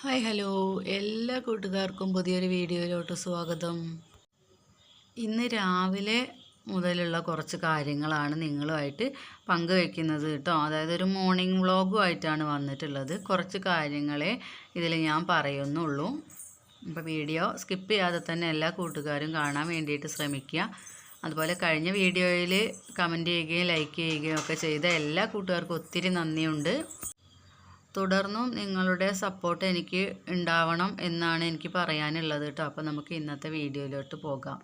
Hi hello. എല്ലാ കൂട്ടുകാർക്കും പുതിയൊരു വീഡിയോയിലോട്ട് സ്വാഗതം. ഇന്ന് രാവിലെ മുതലുള്ള കുറച്ച് കാര്യങ്ങളാണ് നിങ്ങളുമായിട്ട് പങ്കുവെക്കുന്നത് കേട്ടോ. അതായത് ഒരു മോർണിംഗ് വ്ളോഗുമായിട്ടാണ് വന്നിട്ടുള്ളത്. കുറച്ച് കാര്യങ്ങളെ ഇതിൽ ഞാൻ പറയുന്നുള്ളൂ. അപ്പോൾ വീഡിയോ സ്കിപ്പ് ചെയ്യാതെ തന്നെ എല്ലാ കൂട്ടുകാരും കാണാൻ വേണ്ടിയിട്ട് ശ്രമിക്കുക. അതുപോലെ കഴിഞ്ഞ വീഡിയോയിൽ കമന്റ് ചെയ്യുകയും ലൈക്ക് ചെയ്യുകയും ഒക്കെ ചെയ്ത എല്ലാ കൂട്ടുകാർക്കും ഒത്തിരി നന്ദിയുണ്ട്. തുടർന്നും നിങ്ങളുടെ സപ്പോർട്ട് എനിക്ക് ഉണ്ടാവണം എന്നാണ് എനിക്ക് പറയാനുള്ളത് കേട്ടോ. അപ്പോൾ നമുക്ക് ഇന്നത്തെ വീഡിയോയിലോട്ട് പോകാം.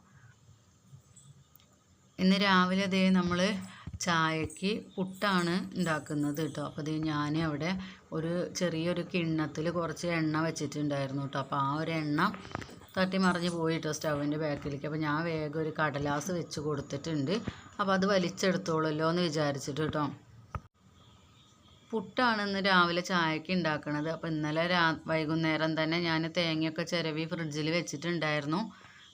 ഇന്ന് രാവിലെ അതേ നമ്മൾ ചായക്ക് പുട്ടാണ് ഉണ്ടാക്കുന്നത് കേട്ടോ. അപ്പോൾ അത് ഞാൻ അവിടെ ഒരു ചെറിയൊരു കിണ്ണത്തിൽ കുറച്ച് എണ്ണ വെച്ചിട്ടുണ്ടായിരുന്നു കേട്ടോ. അപ്പോൾ ആ ഒരു എണ്ണ തട്ടി മറിഞ്ഞ് പോയി കേട്ടോ സ്റ്റൗവിന്റെ ബാക്കിലേക്ക്. അപ്പോൾ ഞാൻ വേഗം ഒരു കടലാസ് വെച്ച് കൊടുത്തിട്ടുണ്ട്. അപ്പോൾ അത് വലിച്ചെടുത്തോളല്ലോ എന്ന് വിചാരിച്ചിട്ട് കേട്ടോ. പുട്ടാണ് ഇന്ന് രാവിലെ ചായക്ക് ഉണ്ടാക്കണത് അപ്പോൾ ഇന്നലെ രാ വൈകുന്നേരം തന്നെ ഞാൻ തേങ്ങയൊക്കെ ചിരവി ഫ്രിഡ്ജിൽ വെച്ചിട്ടുണ്ടായിരുന്നു.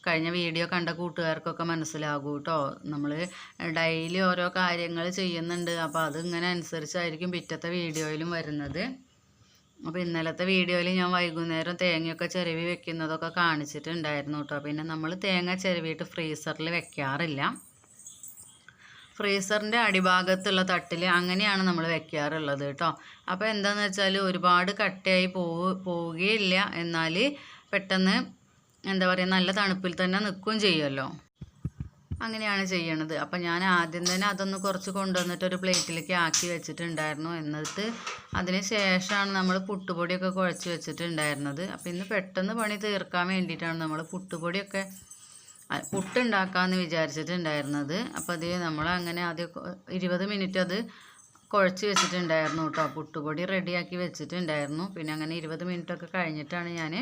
കഴിഞ്ഞ വീഡിയോ കണ്ട കൂട്ടുകാർക്കൊക്കെ മനസ്സിലാകും കേട്ടോ നമ്മൾ ഡെയിലി ഓരോ കാര്യങ്ങൾ ചെയ്യുന്നുണ്ട്. അപ്പോൾ അതിങ്ങനെ അനുസരിച്ചായിരിക്കും പിറ്റത്തെ വീഡിയോയിലും വരുന്നത്. അപ്പോൾ ഇന്നലത്തെ വീഡിയോയിൽ ഞാൻ വൈകുന്നേരം തേങ്ങയൊക്കെ ചിരവി വെക്കുന്നതൊക്കെ കാണിച്ചിട്ടുണ്ടായിരുന്നു കേട്ടോ പിന്നെ നമ്മൾ തേങ്ങ ചിരവിയിട്ട് ഫ്രീസറിൽ വെക്കാറില്ല. ഫ്രീസറിന്റെ അടിഭാഗത്തുള്ള തട്ടിൽ അങ്ങനെയാണ് നമ്മൾ വെക്കാറുള്ളത് കേട്ടോ. അപ്പോൾ എന്താണെന്ന് വെച്ചാൽ ഒരുപാട് കട്ടിയായി പോവ് പോവുകയില്ല. എന്നാൽ പെട്ടെന്ന് എന്താ പറയുക നല്ല തണുപ്പിൽ തന്നെ നിൽക്കുകയും ചെയ്യുമല്ലോ. അങ്ങനെയാണ് ചെയ്യണത്. അപ്പം ഞാൻ ആദ്യം തന്നെ അതൊന്ന് കുറച്ച് കൊണ്ടുവന്നിട്ട് ഒരു പ്ലേറ്റിലേക്ക് ആക്കി വെച്ചിട്ടുണ്ടായിരുന്നു. എന്നിട്ട് അതിന് ശേഷമാണ് നമ്മൾ പുട്ടുപൊടിയൊക്കെ കുഴച്ച് വെച്ചിട്ടുണ്ടായിരുന്നത്. അപ്പം ഇന്ന് പെട്ടെന്ന് പണി തീർക്കാൻ വേണ്ടിയിട്ടാണ് നമ്മൾ പുട്ടുപൊടിയൊക്കെ പുട്ടുണ്ടാക്കാമെന്ന് വിചാരിച്ചിട്ടുണ്ടായിരുന്നത്. അപ്പോൾ അത് നമ്മൾ അങ്ങനെ ആദ്യം ഇരുപത് മിനിറ്റ് അത് കുഴച്ച് വെച്ചിട്ടുണ്ടായിരുന്നു കേട്ടോ. പുട്ടുപൊടി റെഡിയാക്കി വെച്ചിട്ടുണ്ടായിരുന്നു. പിന്നെ അങ്ങനെ ഇരുപത് മിനിറ്റൊക്കെ കഴിഞ്ഞിട്ടാണ് ഞാൻ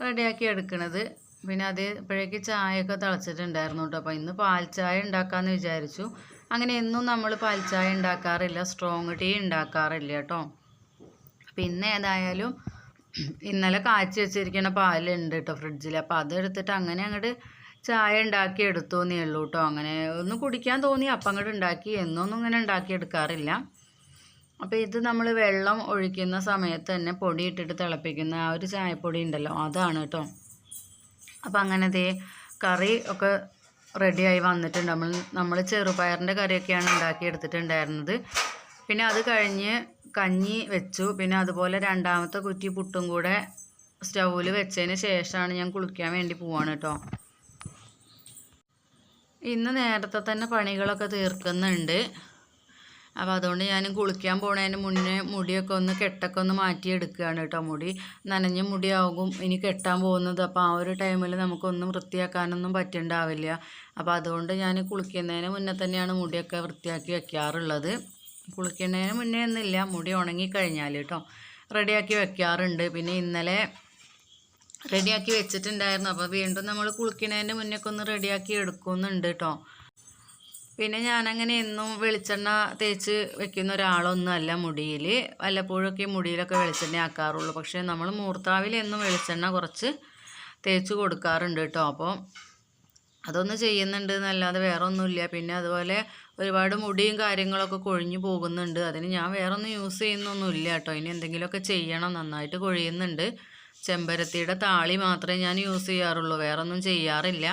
റെഡിയാക്കി എടുക്കുന്നത് പിന്നെ അത് ഇപ്പോഴേക്ക് ചായയൊക്കെ തിളച്ചിട്ടുണ്ടായിരുന്നു കേട്ടോ. അപ്പോൾ ഇന്ന് പാൽ ചായ ഉണ്ടാക്കാമെന്ന് വിചാരിച്ചു. അങ്ങനെ എന്നും നമ്മൾ പാൽ ചായ ഉണ്ടാക്കാറില്ല. സ്ട്രോങ് ടീ ഉണ്ടാക്കാറില്ല കേട്ടോ. പിന്നെ ഏതായാലും ഇന്നലെ കാച്ചി വെച്ചിരിക്കുന്ന പാലുണ്ട് കേട്ടോ ഫ്രിഡ്ജിൽ അപ്പോൾ അതെടുത്തിട്ട് അങ്ങനെ അങ്ങോട്ട് ചായ ഉണ്ടാക്കി എടുത്തു എന്നേ ഉള്ളൂ കേട്ടോ അങ്ങനെ ഒന്ന് കുടിക്കാൻ തോന്നി അപ്പം അങ്ങോട്ട് ഉണ്ടാക്കി. എന്നൊന്നും ഇങ്ങനെ ഉണ്ടാക്കി എടുക്കാറില്ല. അപ്പോൾ ഇത് നമ്മൾ വെള്ളം ഒഴിക്കുന്ന സമയത്ത് തന്നെ പൊടി ഇട്ടിട്ട് തിളപ്പിക്കുന്ന ആ ഒരു ചായപ്പൊടി ഉണ്ടല്ലോ അതാണ് കേട്ടോ അപ്പോൾ അങ്ങനെ ദേ കറി ഒക്കെ റെഡിയായി വന്നിട്ടുണ്ട്. നമ്മൾ നമ്മൾ ചെറുപയറിന്റെ കറിയൊക്കെയാണ് ഉണ്ടാക്കി എടുത്തിട്ടുണ്ടായിരുന്നത്. പിന്നെ അത് കഴിഞ്ഞ് കഞ്ഞി വെച്ചു. പിന്നെ അതുപോലെ രണ്ടാമത്തെ കുറ്റി പുട്ടും കൂടെ സ്റ്റൗവിൽ വെച്ചതിന് ശേഷമാണ് ഞാൻ കുളിക്കാൻ വേണ്ടി പോവാണ് കേട്ടോ ഇന്ന് നേരത്തെ തന്നെ പണികളൊക്കെ തീർക്കുന്നുണ്ട്. അപ്പോൾ അതുകൊണ്ട് ഞാൻ കുളിക്കാൻ പോണതിന് മുന്നേ മുടിയൊക്കെ ഒന്ന് കെട്ടൊക്കെ ഒന്ന് മാറ്റിയെടുക്കുകയാണ് കേട്ടോ മുടി. നനഞ്ഞ മുടിയാകും ഇനി കെട്ടാൻ പോകുന്നത്. അപ്പോൾ ആ ഒരു ടൈമിൽ നമുക്കൊന്നും വൃത്തിയാക്കാനൊന്നും പറ്റുണ്ടാവില്ല. അപ്പോൾ അതുകൊണ്ട് ഞാൻ കുളിക്കുന്നതിന് മുന്നേ തന്നെയാണ് മുടിയൊക്കെ വൃത്തിയാക്കി വയ്ക്കാറുള്ളത് കുളിക്കുന്നതിന് മുന്നേ ഒന്നുമില്ല മുടി ഉണങ്ങിക്കഴിഞ്ഞാൽ കേട്ടോ റെഡിയാക്കി വെക്കാറുണ്ട്. പിന്നെ ഇന്നലെ റെഡിയാക്കി വെച്ചിട്ടുണ്ടായിരുന്നു. അപ്പോൾ വീണ്ടും നമ്മൾ കുളിക്കുന്നതിന് മുന്നേ ഒക്കെ ഒന്ന് റെഡിയാക്കി എടുക്കുന്നുണ്ട് കേട്ടോ പിന്നെ ഞാനങ്ങനെ എന്നും വെളിച്ചെണ്ണ തേച്ച് വെക്കുന്ന ഒരാളൊന്നും അല്ല മുടിയിൽ വല്ലപ്പോഴൊക്കെ മുടിയിലൊക്കെ വെളിച്ചെണ്ണ ആക്കാറുള്ളൂ. പക്ഷേ നമ്മൾ മൂർത്താവിൽ എന്നും വെളിച്ചെണ്ണ കുറച്ച് തേച്ച് കൊടുക്കാറുണ്ട് കേട്ടോ അപ്പോൾ അതൊന്ന് ചെയ്യുന്നുണ്ട് എന്നല്ലാതെ വേറെ ഒന്നുമില്ല പിന്നെ അതുപോലെ ഒരുപാട് മുടിയും കാര്യങ്ങളൊക്കെ കൊഴിഞ്ഞു പോകുന്നുണ്ട്. അതിന് ഞാൻ വേറെ ഒന്നും യൂസ് ചെയ്യുന്നൊന്നുമില്ല കേട്ടോ ഇനി എന്തെങ്കിലുമൊക്കെ ചെയ്യണം. നന്നായിട്ട് കൊഴിയുന്നുണ്ട്. ചെമ്പരത്തിയുടെ താളി മാത്രമേ ഞാൻ യൂസ് ചെയ്യാറുള്ളൂ. വേറൊന്നും ചെയ്യാറില്ല.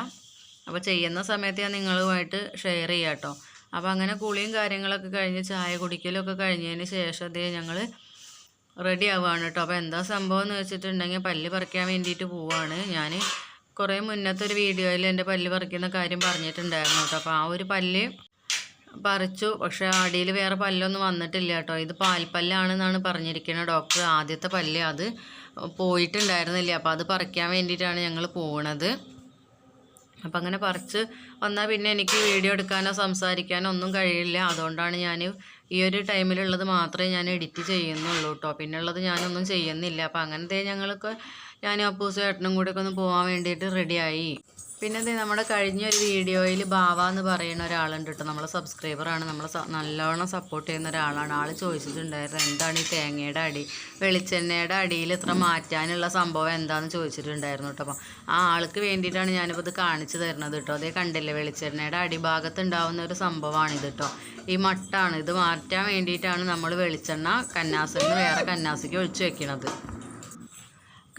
അപ്പോൾ ചെയ്യുന്ന സമയത്ത് ഞാൻ നിങ്ങളുമായിട്ട് ഷെയർ ചെയ്യാം കേട്ടോ അപ്പോൾ അങ്ങനെ കുളിയും കാര്യങ്ങളൊക്കെ കഴിഞ്ഞ് ചായ കുടിക്കലൊക്കെ കഴിഞ്ഞതിന് ശേഷം അതേ ഞങ്ങൾ റെഡി ആവുകയാണ് കേട്ടോ അപ്പോൾ എന്താ സംഭവം എന്ന് വെച്ചിട്ടുണ്ടെങ്കിൽ പല്ല് പറിക്കാൻ വേണ്ടിയിട്ട് പോവുകയാണ് ഞാൻ കുറേ മുന്നത്തെ ഒരു വീഡിയോയിൽ എന്റെ പല്ല് പറിക്കുന്ന കാര്യം പറഞ്ഞിട്ടുണ്ടായിരുന്നു കേട്ടോ അപ്പോൾ ആ ഒരു പല്ല് പറിച്ചു. പക്ഷേ അടിയിൽ വേറെ പല്ലൊന്നും വന്നിട്ടില്ല കേട്ടോ. ഇത് പാൽപ്പല്ലാണെന്നാണ് പറഞ്ഞിരിക്കുന്നത് ഡോക്ടർ. ആദ്യത്തെ പല്ല് അത് പോയിട്ടുണ്ടായിരുന്നില്ല. അപ്പോൾ അത് പറിക്കാൻ വേണ്ടിയിട്ടാണ് ഞങ്ങൾ പോണത്. അപ്പം അങ്ങനെ പറിച്ച് വന്നാൽ പിന്നെ എനിക്ക് വീഡിയോ എടുക്കാനോ സംസാരിക്കാനോ ഒന്നും കഴിയില്ല. അതുകൊണ്ടാണ് ഞാൻ ഈ ഒരു ടൈമിലുള്ളത് മാത്രമേ ഞാൻ എഡിറ്റ് ചെയ്യുന്നുള്ളൂ കേട്ടോ. പിന്നെ ഉള്ളത് ഞാനൊന്നും ചെയ്യുന്നില്ല. അപ്പം അങ്ങനത്തെ ഞങ്ങൾക്ക് ഞാനും അപ്പൂസും ഏട്ടനും കൂടെയൊക്കെ ഒന്ന് പോകാൻ വേണ്ടിയിട്ട് റെഡിയായി പിന്നെ ദേ നമ്മുടെ കഴിഞ്ഞ ഒരു വീഡിയോയിൽ ബാവ എന്ന് പറയുന്ന ഒരാളുണ്ട് കേട്ടോ. നമ്മളെ സബ്സ്ക്രൈബറാണ്. നമ്മളെ നല്ലോണം സപ്പോർട്ട് ചെയ്യുന്ന ഒരാളാണ്. ആൾ ചോദിച്ചിട്ടുണ്ടായിരുന്നു എന്താണ് ഈ തേങ്ങയുടെ അടി? വെളിച്ചെണ്ണയുടെ അടിയിൽ ഇത്ര മാറ്റാനുള്ള സംഭവം എന്താണെന്ന് ചോദിച്ചിട്ടുണ്ടായിരുന്നു കേട്ടോ. അപ്പോൾ ആ ആൾക്ക് വേണ്ടിയിട്ടാണ് ഞാനിപ്പോൾ ഇത് കാണിച്ചു തരുന്നത് കേട്ടോ. അതേ കണ്ടില്ലേ വെളിച്ചെണ്ണയുടെ അടിഭാഗത്ത് ഉണ്ടാവുന്ന ഒരു സംഭവമാണിത് കേട്ടോ. ഈ മട്ടാണ്. ഇത് മാറ്റാൻ വേണ്ടിയിട്ടാണ് നമ്മൾ വെളിച്ചെണ്ണ കന്നാസിൽ നിന്ന് വേറെ കന്നാസിക്ക് ഒഴിച്ചു വെക്കണത്.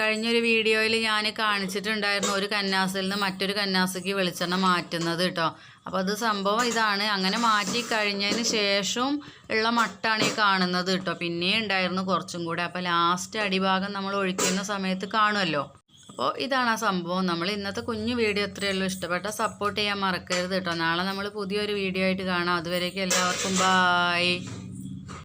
കഴിഞ്ഞൊരു വീഡിയോയിൽ ഞാൻ കാണിച്ചിട്ടുണ്ടായിരുന്നു ഒരു കന്നാസിൽ നിന്ന് മറ്റൊരു കന്നാസിക്ക് വെളിച്ചെണ്ണ മാറ്റുന്നത് കേട്ടോ അപ്പോൾ അത് സംഭവം ഇതാണ്. അങ്ങനെ മാറ്റി കഴിഞ്ഞതിന് ശേഷവും ഉള്ള മട്ടാണ് ഈ കാണുന്നത് കേട്ടോ പിന്നെ ഉണ്ടായിരുന്നു കുറച്ചും കൂടെ. അപ്പോൾ ലാസ്റ്റ് അടിഭാഗം നമ്മൾ ഒഴിക്കുന്ന സമയത്ത് കാണുമല്ലോ അപ്പോൾ ഇതാണ് ആ സംഭവം. നമ്മൾ ഇന്നത്തെ കുഞ്ഞു വീഡിയോ ഇത്രയേ ഉള്ളൂ. ഇഷ്ടപ്പെട്ട സപ്പോർട്ട് ചെയ്യാൻ മറക്കരുത് കേട്ടോ നാളെ നമ്മൾ പുതിയൊരു വീഡിയോ ആയിട്ട് കാണാം. അതുവരേക്കും എല്ലാവർക്കും ബായ്